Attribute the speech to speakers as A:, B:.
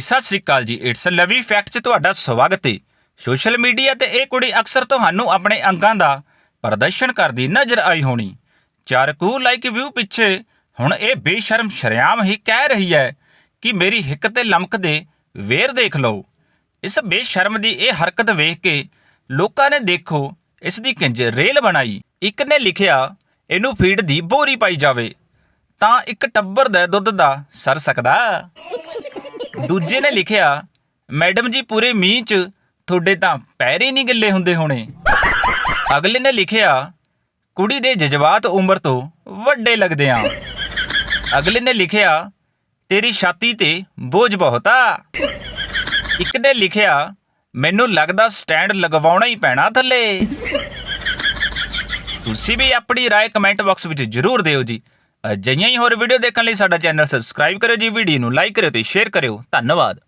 A: ਸਤਿ ਸ੍ਰੀ ਅਕਾਲ ਜੀ। It's Lovi fact 'ਚ ਤੁਹਾਡਾ ਸਵਾਗਤ ਹੈ ਸੋਸ਼ਲ ਮੀਡੀਆ ਤੇ ਇਹ ਕੁੜੀ ਅਕਸਰ ਤੁਹਾਨੂੰ ਆਪਣੇ ਅੰਗਾਂ ਦਾ ਪ੍ਰਦਰਸ਼ਨ ਕਰਦੀ ਨਜ਼ਰ ਆਈ ਹੋਣੀ। ਚਾਰ ਕੁ ਲਾਈਕ ਵਿਊ ਪਿੱਛੇ ਹੁਣ ਇਹ ਬੇਸ਼ਰਮ ਸ਼ਰਿਆਮ ਹੀ ਕਹਿ ਰਹੀ ਹੈ ਕਿ ਮੇਰੀ ਹਿੱਕ ਤੇ ਲਮਕਦੇ ਵੇਰ ਦੇਖ ਲਓ। ਇਸ ਬੇਸ਼ਰਮ ਦੀ ਇਹ ਹਰਕਤ ਵੇਖ ਕੇ ਲੋਕਾਂ ਨੇ ਦੇਖੋ, ਇਸ ਦੀ ਕਿੰਜ ਰੇਲ ਬਣਾਈ। ਇੱਕ ਨੇ ਲਿਖਿਆ, ਇਹਨੂੰ ਫੀਡ ਦੀ ਬੋਰੀ ਪਾਈ ਜਾਵੇ, ਤਾਂ ਇੱਕ ਟੱਬਰ ਦਾ ਦੁੱਧ ਦਾ ਸਰ ਸਕਦਾ। ਦੂਜੇ ਨੇ ਲਿਖਿਆ, ਮੈਡਮ ਜੀ, ਪੂਰੇ ਮੀਂਹ 'ਚ ਤੁਹਾਡੇ ਤਾਂ ਪੈਰ ਹੀ ਨਹੀਂ ਗਿੱਲੇ ਹੁੰਦੇ ਹੋਣੇ। ਅਗਲੇ ਨੇ ਲਿਖਿਆ, ਕੁੜੀ ਦੇ ਜਜ਼ਬਾਤ ਉਮਰ ਤੋਂ ਵੱਡੇ ਲੱਗਦੇ ਆ। ਅਗਲੇ ਨੇ ਲਿਖਿਆ ਤੇਰੀ ਛਾਤੀ ਤੇ ਬੋਝ ਬਹੁਤਾ ਇੱਕ ਨੇ ਲਿਖਿਆ, ਮੈਨੂੰ ਲੱਗਦਾ ਸਟੈਂਡ ਲਗਵਾਉਣਾ ਹੀ ਪੈਣਾ ਥੱਲੇ। ਤੁਸੀਂ ਵੀ ਆਪਣੀ ਰਾਏ ਕਮੈਂਟ ਬਾਕਸ ਵਿੱਚ ਜ਼ਰੂਰ ਦਿਓ ਜੀ। ਅਜਿਹੀਆਂ ਹੀ ਹੋਰ ਵੀਡੀਓ ਦੇਖਣ ਲਈ ਸਾਡਾ ਚੈਨਲ ਸਬਸਕ੍ਰਾਈਬ ਕਰਿਓ ਜੀ, ਵੀਡੀਓ ਨੂੰ ਲਾਈਕ ਕਰਿਓ ਤੇ ਸ਼ੇਅਰ ਕਰਿਓ। ਧੰਨਵਾਦ।